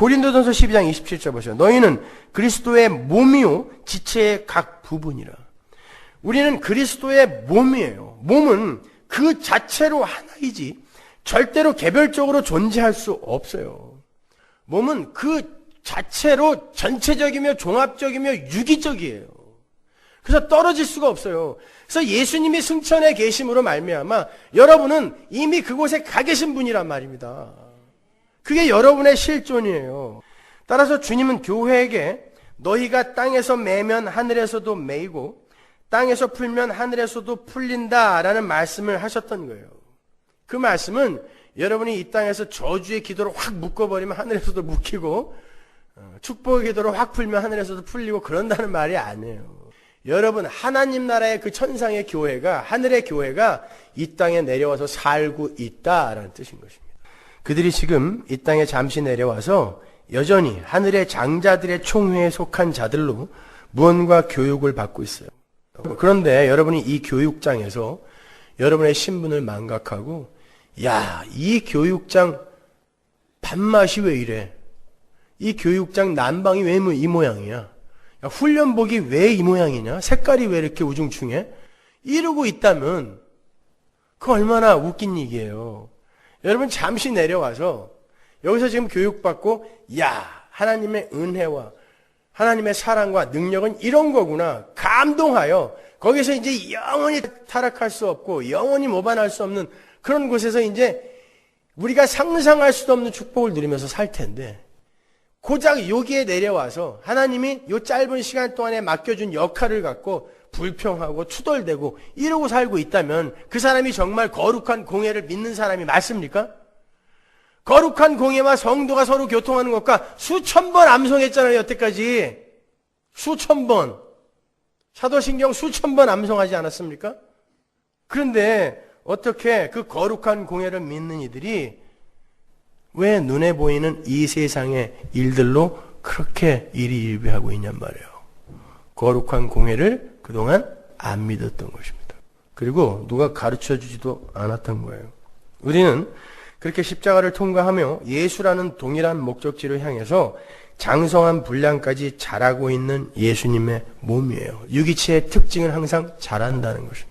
고린도전서 12장 27절 보세요. 너희는 그리스도의 몸이요 지체의 각 부분이라. 우리는 그리스도의 몸이에요. 몸은 그 자체로 하나이지 절대로 개별적으로 존재할 수 없어요. 몸은 그 자체로 전체적이며 종합적이며 유기적이에요. 그래서 떨어질 수가 없어요. 그래서 예수님이 승천에 계심으로 말미암아 여러분은 이미 그곳에 가 계신 분이란 말입니다. 그게 여러분의 실존이에요. 따라서 주님은 교회에게 너희가 땅에서 매면 하늘에서도 매이고 땅에서 풀면 하늘에서도 풀린다라는 말씀을 하셨던 거예요. 그 말씀은 여러분이 이 땅에서 저주의 기도를 확 묶어버리면 하늘에서도 묶이고 어, 축복의 기도를 확 풀면 하늘에서도 풀리고 그런다는 말이 아니에요. 여러분 하나님 나라의 그 천상의 교회가 하늘의 교회가 이 땅에 내려와서 살고 있다라는 뜻인 것입니다. 그들이 지금 이 땅에 잠시 내려와서 여전히 하늘의 장자들의 총회에 속한 자들로 무언가 교육을 받고 있어요. 그런데 여러분이 이 교육장에서 여러분의 신분을 망각하고 야, 이 교육장 밥맛이 왜 이래? 이 교육장 난방이 왜 이 모양이야? 야, 훈련복이 왜 이 모양이냐? 색깔이 왜 이렇게 우중충해? 이러고 있다면 그 얼마나 웃긴 얘기예요. 여러분 잠시 내려와서 여기서 지금 교육받고 야 하나님의 은혜와 하나님의 사랑과 능력은 이런 거구나. 감동하여 거기서 이제 영원히 타락할 수 없고 영원히 모반할 수 없는 그런 곳에서 이제 우리가 상상할 수도 없는 축복을 누리면서 살 텐데 고작 여기에 내려와서 하나님이 요 짧은 시간 동안에 맡겨준 역할을 갖고 불평하고 투덜대고 이러고 살고 있다면 그 사람이 정말 거룩한 공예를 믿는 사람이 맞습니까? 거룩한 공예와 성도가 서로 교통하는 것과 수천 번 암송했잖아요, 여태까지. 수천 번. 사도신경 수천 번 암송하지 않았습니까? 그런데 어떻게 그 거룩한 공예를 믿는 이들이 왜 눈에 보이는 이 세상의 일들로 그렇게 일이 일비하고 있냔 말이에요. 거룩한 공예를 그동안 안 믿었던 것입니다. 그리고 누가 가르쳐 주지도 않았던 거예요. 우리는 그렇게 십자가를 통과하며 예수라는 동일한 목적지를 향해서 장성한 분량까지 자라고 있는 예수님의 몸이에요. 유기체의 특징은 항상 자란다는 것입니다.